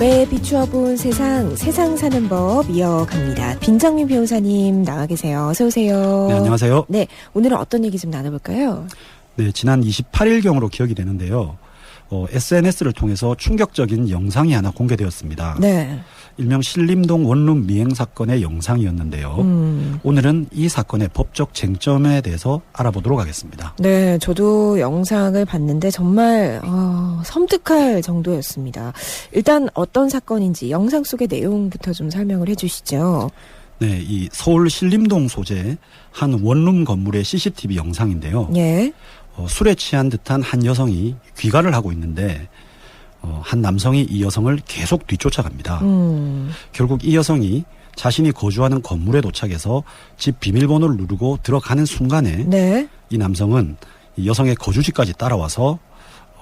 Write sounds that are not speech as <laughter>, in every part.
법에 비추어 본 세상, 세상 사는 법 이어갑니다. 빈정민 변호사님 나와 계세요. 어서 오세요. 네, 안녕하세요. 네, 오늘은 어떤 얘기 좀 나눠볼까요? 네, 지난 28일경으로 기억이 되는데요. 어, SNS를 통해서 충격적인 영상이 하나 공개되었습니다. 네. 일명 신림동 원룸 미행 사건의 영상이었는데요. 음. 오늘은 이 사건의 법적 쟁점에 대해서 알아보도록 하겠습니다. 네, 저도 영상을 봤는데 정말 어, 섬뜩할 정도였습니다. 일단 어떤 사건인지 영상 속의 내용부터 좀 설명을 해주시죠. 네, 이 서울 신림동 소재 한 원룸 건물의 CCTV 영상인데요. 예. 어, 술에 취한 듯한 한 여성이 귀가를 하고 있는데 어, 한 남성이 이 여성을 계속 뒤쫓아갑니다. 음. 결국 이 여성이 자신이 거주하는 건물에 도착해서 집 비밀번호를 누르고 들어가는 순간에 네. 이 남성은 이 여성의 거주지까지 따라와서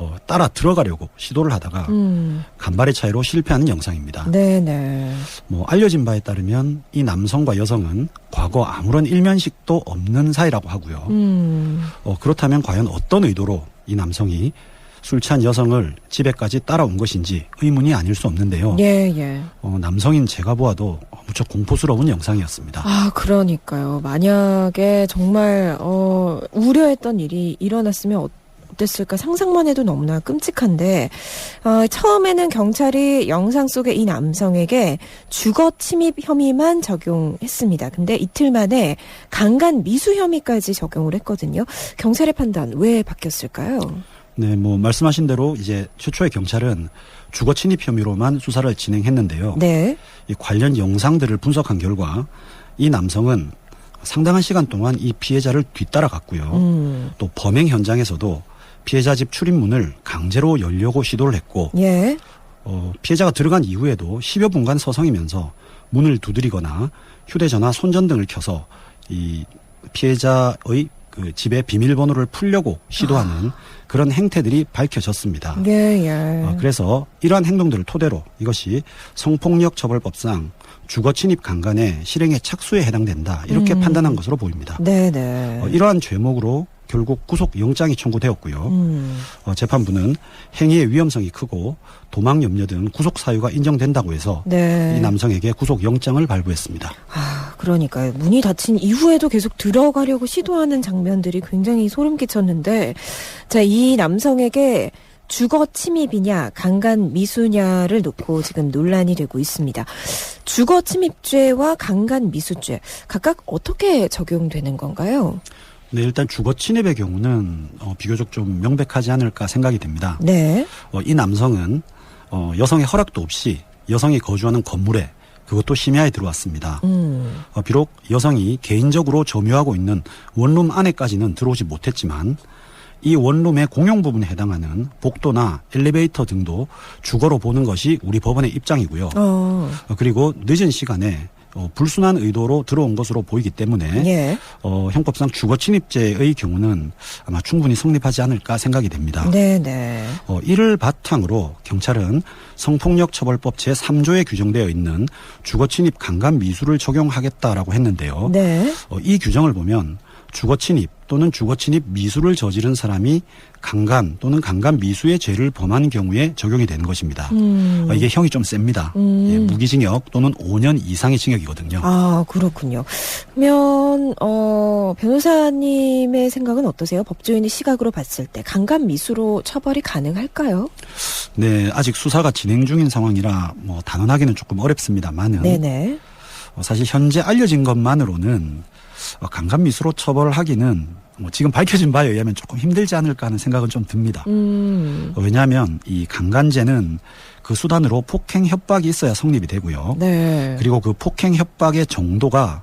어, 따라 들어가려고 시도를 하다가 음. 간발의 차이로 실패하는 영상입니다. 네, 네. 뭐 알려진 바에 따르면 이 남성과 여성은 과거 아무런 일면식도 없는 사이라고 하고요. 음. 어, 그렇다면 과연 어떤 의도로 이 남성이 술 취한 여성을 집에까지 따라온 것인지 의문이 아닐 수 없는데요. 예, 예. 어, 남성인 제가 보아도 무척 공포스러운 영상이었습니다. 아, 그러니까요. 만약에 정말, 어, 우려했던 일이 일어났으면 어땠을까 상상만 해도 너무나 끔찍한데, 어, 처음에는 경찰이 영상 속의 이 남성에게 주거 침입 혐의만 적용했습니다. 근데 이틀 만에 강간 미수 혐의까지 적용을 했거든요. 경찰의 판단 왜 바뀌었을까요? 네, 뭐 말씀하신 대로 이제 최초의 경찰은 주거 침입 혐의로만 수사를 진행했는데요. 네. 이 관련 영상들을 분석한 결과 이 남성은 상당한 시간 동안 이 피해자를 뒤따라갔고요. 음. 또 범행 현장에서도 피해자 집 출입문을 강제로 열려고 시도를 했고 예. 어, 피해자가 들어간 이후에도 10여 분간 서성이면서 문을 두드리거나 휴대전화 손전등을 켜서 이 피해자의 그 집의 비밀번호를 풀려고 시도하는 그런 행태들이 밝혀졌습니다. 예, 예. 어, 그래서 이러한 행동들을 토대로 이것이 성폭력 처벌법상 주거 침입 강간의 실행의 착수에 해당된다 이렇게 음. 판단한 것으로 보입니다. 네, 네. 어, 이러한 죄목으로 결국 구속 영장이 청구되었고요. 음. 어, 재판부는 행위의 위험성이 크고 도망 염려 등 구속 사유가 인정된다고 해서 네. 이 남성에게 구속 영장을 발부했습니다. 아, 그러니까요. 문이 닫힌 이후에도 계속 들어가려고 시도하는 장면들이 굉장히 소름 끼쳤는데, 자, 이 남성에게 주거 침입이냐, 강간 미수냐를 놓고 지금 논란이 되고 있습니다. 주거 침입죄와 강간 미수죄, 각각 어떻게 적용되는 건가요? 네, 일단 주거 침입의 경우는 어, 비교적 좀 명백하지 않을까 생각이 됩니다. 네. 어, 이 남성은 어, 여성의 허락도 없이 여성이 거주하는 건물에 그것도 심야에 들어왔습니다. 음. 어, 비록 여성이 개인적으로 점유하고 있는 원룸 안에까지는 들어오지 못했지만 이 원룸의 공용 부분에 해당하는 복도나 엘리베이터 등도 주거로 보는 것이 우리 법원의 입장이고요. 어, 어, 그리고 늦은 시간에 어, 불순한 의도로 들어온 것으로 보이기 때문에 예. 어, 형법상 주거 침입죄의 경우는 아마 충분히 성립하지 않을까 생각이 됩니다. 네, 네. 어, 이를 바탕으로 경찰은 성폭력 처벌법 제3조에 규정되어 있는 주거 침입 강간 미수를 적용하겠다라고 했는데요. 네. 어, 이 규정을 보면 주거 침입 또는 주거 침입 미수를 저지른 사람이 강간 또는 강간 미수의 죄를 범한 경우에 적용이 되는 것입니다. 음. 어, 이게 형이 좀 셉니다. 음. 예, 무기징역 또는 5년 이상의 징역이거든요. 아, 그렇군요. 그러면, 어, 변호사님의 생각은 어떠세요? 법조인의 시각으로 봤을 때, 강간 미수로 처벌이 가능할까요? 네, 아직 수사가 진행 중인 상황이라 뭐 단언하기는 조금 어렵습니다만은 네네. 어, 사실 현재 알려진 것만으로는 어, 강간 미수로 처벌하기는 뭐 지금 밝혀진 바에 의하면 조금 힘들지 않을까 하는 생각은 좀 듭니다. 음, 어, 왜냐하면 이 강간죄는 그 수단으로 폭행 협박이 있어야 성립이 되고요. 네. 그리고 그 폭행 협박의 정도가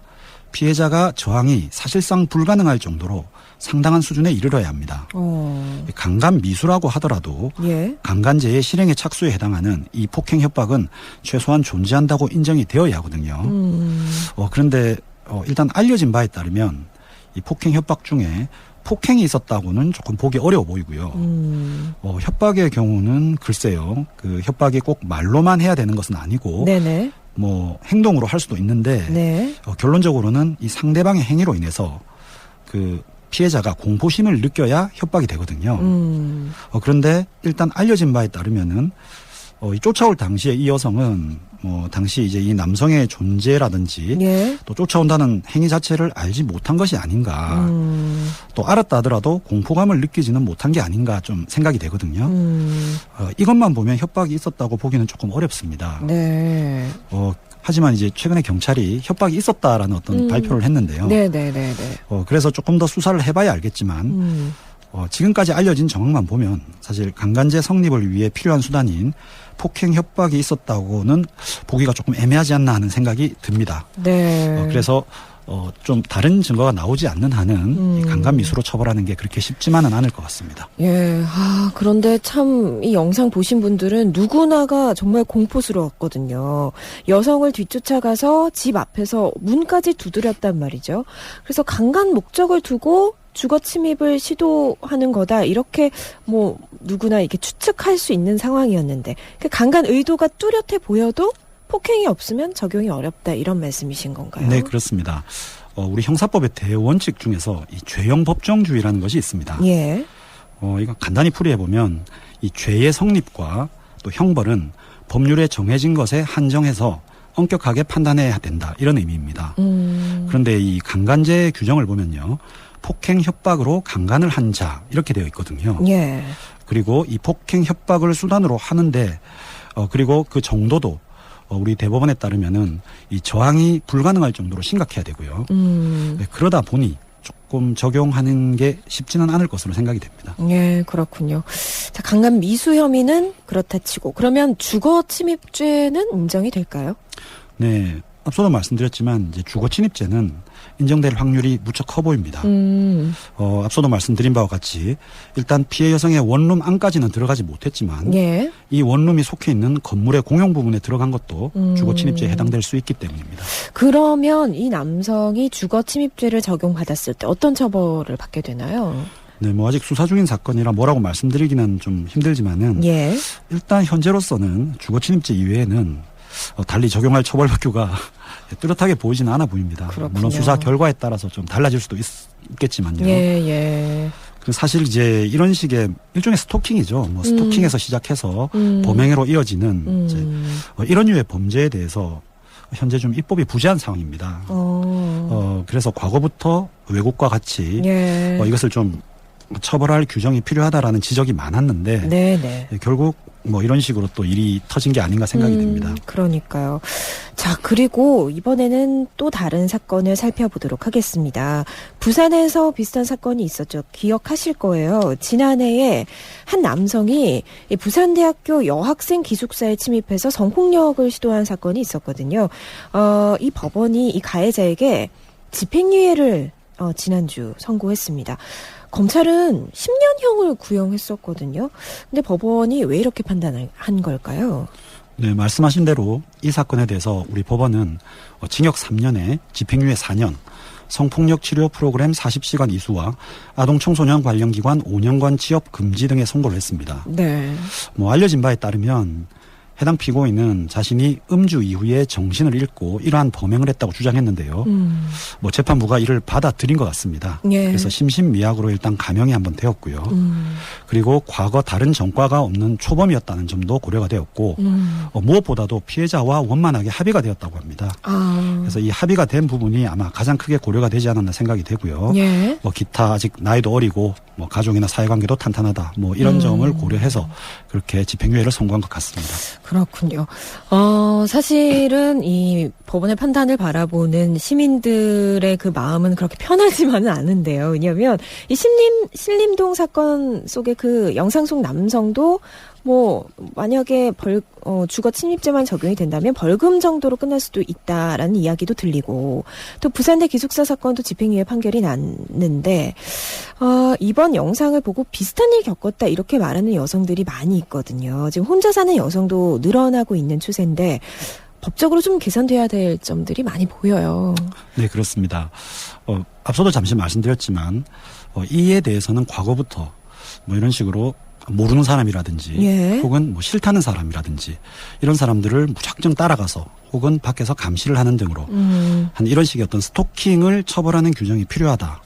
피해자가 저항이 사실상 불가능할 정도로 상당한 수준에 이르러야 합니다. 어, 강간 미수라고 하더라도 예. 강간죄의 실행의 착수에 해당하는 이 폭행 협박은 최소한 존재한다고 인정이 되어야 하거든요. 음, 어, 그런데 어, 일단 알려진 바에 따르면 이 폭행 협박 중에 폭행이 있었다고는 조금 보기 어려워 보이고요. 음, 어, 협박의 경우는 글쎄요. 그 협박이 꼭 말로만 해야 되는 것은 아니고 네네. 뭐 행동으로 할 수도 있는데 네. 어, 결론적으로는 이 상대방의 행위로 인해서 그 피해자가 공포심을 느껴야 협박이 되거든요. 음, 어, 그런데 일단 알려진 바에 따르면은 어, 이 쫓아올 당시에 이 여성은 뭐 당시 이제 이 남성의 존재라든지 예. 또 쫓아온다는 행위 자체를 알지 못한 것이 아닌가. 음, 또 알았다 하더라도 공포감을 느끼지는 못한 게 아닌가 좀 생각이 되거든요. 음, 어, 이것만 보면 협박이 있었다고 보기는 조금 어렵습니다. 네. 어, 하지만 이제 최근에 경찰이 협박이 있었다라는 어떤 음. 발표를 했는데요. 네, 네, 네, 네. 어, 그래서 조금 더 수사를 해봐야 알겠지만 음, 어, 지금까지 알려진 정황만 보면 사실 강간죄 성립을 위해 필요한 수단인 폭행 협박이 있었다고는 보기가 조금 애매하지 않나 하는 생각이 듭니다. 네. 어, 그래서 어, 좀 다른 증거가 나오지 않는 한은 음. 이 강간 미수로 처벌하는 게 그렇게 쉽지만은 않을 것 같습니다. 예, 아, 그런데 참 이 영상 보신 분들은 누구나가 정말 공포스러웠거든요. 여성을 뒤쫓아가서 집 앞에서 문까지 두드렸단 말이죠. 그래서 강간 목적을 두고 주거 침입을 시도하는 거다. 이렇게 뭐 누구나 이렇게 추측할 수 있는 상황이었는데 그 강간 의도가 뚜렷해 보여도 폭행이 없으면 적용이 어렵다. 이런 말씀이신 건가요? 네, 그렇습니다. 어, 우리 형사법의 대원칙 중에서 이 죄형 법정주의라는 것이 있습니다. 예. 어, 이거 간단히 풀이해 보면 이 죄의 성립과 또 형벌은 법률에 정해진 것에 한정해서 엄격하게 판단해야 된다 이런 의미입니다. 음. 그런데 이 강간죄 규정을 보면요. 폭행 협박으로 강간을 한 자 이렇게 되어 있거든요. 예. 그리고 이 폭행 협박을 수단으로 하는데 어 그리고 그 정도도 어, 우리 대법원에 따르면은 이 저항이 불가능할 정도로 심각해야 되고요. 음. 네, 그러다 보니 조금 적용하는 게 쉽지는 않을 것으로 생각이 됩니다. 예, 그렇군요. 자, 강간 미수 혐의는 그렇다 치고 그러면 주거 침입죄는 인정이 될까요? 네. 앞서도 말씀드렸지만 이제 주거 침입죄는 인정될 확률이 무척 커 보입니다. 음. 어, 앞서도 말씀드린 바와 같이 일단 피해 여성의 원룸 안까지는 들어가지 못했지만 예. 이 원룸이 속해 있는 건물의 공용 부분에 들어간 것도 음. 주거 침입죄에 해당될 수 있기 때문입니다. 그러면 이 남성이 주거 침입죄를 적용받았을 때 어떤 처벌을 받게 되나요? 네, 뭐 아직 수사 중인 사건이라 뭐라고 말씀드리기는 좀 힘들지만은 예. 일단 현재로서는 주거 침입죄 이외에는 어, 달리 적용할 처벌 법규가 <laughs> 뚜렷하게 보이지는 않아 보입니다. 그렇군요. 물론 수사 결과에 따라서 좀 달라질 수도 있, 겠지만요 예, 예. 그 사실 이제 이런 식의 일종의 스토킹이죠. 뭐 스토킹에서 시작해서 음. 범행으로 이어지는 이제 음. 어, 이런 류의 범죄에 대해서 현재 좀 입법이 부재한 상황입니다. 어. 어, 그래서 과거부터 외국과 같이 예. 어, 이것을 좀 처벌할 규정이 필요하다라는 지적이 많았는데 네, 네. 예, 결국 뭐 이런 식으로 또 일이 터진 게 아닌가 생각이 음, 됩니다. 그러니까요. 자, 그리고 이번에는 또 다른 사건을 살펴보도록 하겠습니다. 부산에서 비슷한 사건이 있었죠. 기억하실 거예요. 지난해에 한 남성이 이 부산대학교 여학생 기숙사에 침입해서 성폭력을 시도한 사건이 있었거든요. 어, 이 법원이 이 가해자에게 집행유예를 어, 지난주 선고했습니다. 검찰은 10년형을 구형했었거든요. 근데 법원이 왜 이렇게 판단을 한 걸까요? 네, 말씀하신 대로 이 사건에 대해서 우리 법원은 어, 징역 3년에 집행유예 4년, 성폭력 치료 프로그램 40시간 이수와 아동 청소년 관련 기관 5년간 취업 금지 등의 선고를 했습니다. 네. 뭐 알려진 바에 따르면 해당 피고인은 자신이 음주 이후에 정신을 잃고 이러한 범행을 했다고 주장했는데요. 음. 뭐 재판부가 이를 받아들인 것 같습니다. 예. 그래서 심신미약으로 일단 감형이 한번 되었고요. 음. 그리고 과거 다른 전과가 없는 초범이었다는 점도 고려가 되었고 음. 어, 무엇보다도 피해자와 원만하게 합의가 되었다고 합니다. 아. 그래서 이 합의가 된 부분이 아마 가장 크게 고려가 되지 않았나 생각이 되고요. 예. 뭐 기타 아직 나이도 어리고 뭐 가족이나 사회관계도 탄탄하다 뭐 이런 음. 점을 고려해서 그렇게 집행유예를 선고한 것 같습니다. 그렇군요. 어, 사실은 이 법원의 판단을 바라보는 시민들의 그 마음은 그렇게 편하지만은 않은데요. 왜냐하면 이 신림, 신림동 사건 속의 그 영상 속 남성도 뭐, 만약에 벌, 어, 주거 침입죄만 적용이 된다면 벌금 정도로 끝날 수도 있다라는 이야기도 들리고, 또 부산대 기숙사 사건도 집행유예 판결이 났는데, 어, 이번 영상을 보고 비슷한 일 겪었다 이렇게 말하는 여성들이 많이 있거든요. 지금 혼자 사는 여성도 늘어나고 있는 추세인데 법적으로 좀 개선돼야 될 점들이 많이 보여요. 네, 그렇습니다. 어, 앞서도 잠시 말씀드렸지만 어, 이에 대해서는 과거부터 뭐 이런 식으로 모르는 사람이라든지 예. 혹은 뭐 싫다는 사람이라든지 이런 사람들을 무작정 따라가서 혹은 밖에서 감시를 하는 등으로 음, 한 이런 식의 어떤 스토킹을 처벌하는 규정이 필요하다.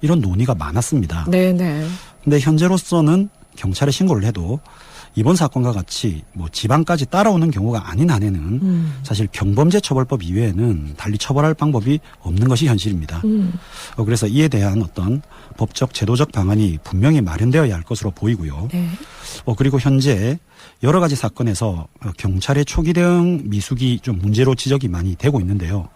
이런 논의가 많았습니다. 네네. 근데 현재로서는 경찰에 신고를 해도 이번 사건과 같이 뭐 지방까지 따라오는 경우가 아닌 한에는 음. 사실 경범죄 처벌법 이외에는 달리 처벌할 방법이 없는 것이 현실입니다. 음. 어, 그래서 이에 대한 어떤 법적 제도적 방안이 분명히 마련되어야 할 것으로 보이고요. 네. 어, 그리고 현재 여러 가지 사건에서 어, 경찰의 초기 대응 미숙이 좀 문제로 지적이 많이 되고 있는데요.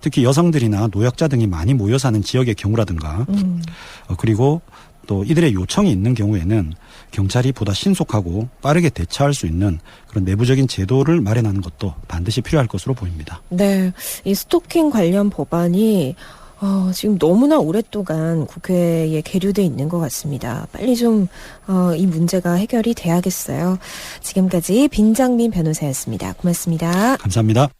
특히 여성들이나 노약자 등이 많이 모여 사는 지역의 경우라든가 음. 어, 그리고 또 이들의 요청이 있는 경우에는 경찰이 보다 신속하고 빠르게 대처할 수 있는 그런 내부적인 제도를 마련하는 것도 반드시 필요할 것으로 보입니다. 네. 이 스토킹 관련 법안이 어, 지금 너무나 오랫동안 국회에 계류돼 있는 것 같습니다. 빨리 좀, 어, 이 문제가 해결이 돼야겠어요. 지금까지 빈장민 변호사였습니다. 고맙습니다. 감사합니다.